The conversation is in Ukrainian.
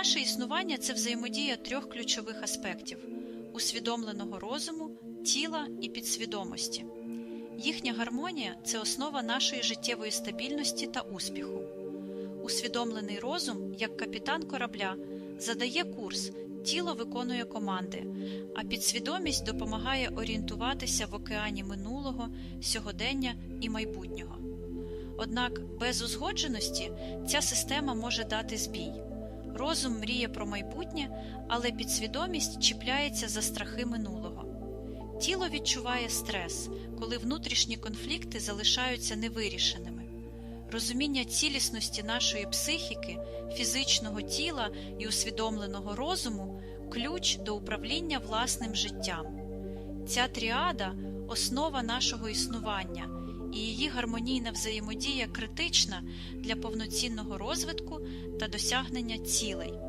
Наше існування це взаємодія трьох ключових аспектів усвідомленого розуму, тіла і підсвідомості. Їхня гармонія це основа нашої життєвої стабільності та успіху. Усвідомлений розум, як капітан корабля, задає курс, тіло виконує команди, а підсвідомість допомагає орієнтуватися в океані минулого, сьогодення і майбутнього. Однак без узгодженості ця система може дати збій. Розум мріє про майбутнє, але підсвідомість чіпляється за страхи минулого. Тіло відчуває стрес, коли внутрішні конфлікти залишаються невирішеними. Розуміння цілісності нашої психіки, фізичного тіла і усвідомленого розуму ключ до управління власним життям. Ця тріада основа нашого існування, і її гармонійна взаємодія критична для повноцінного розвитку та досягнення цілей.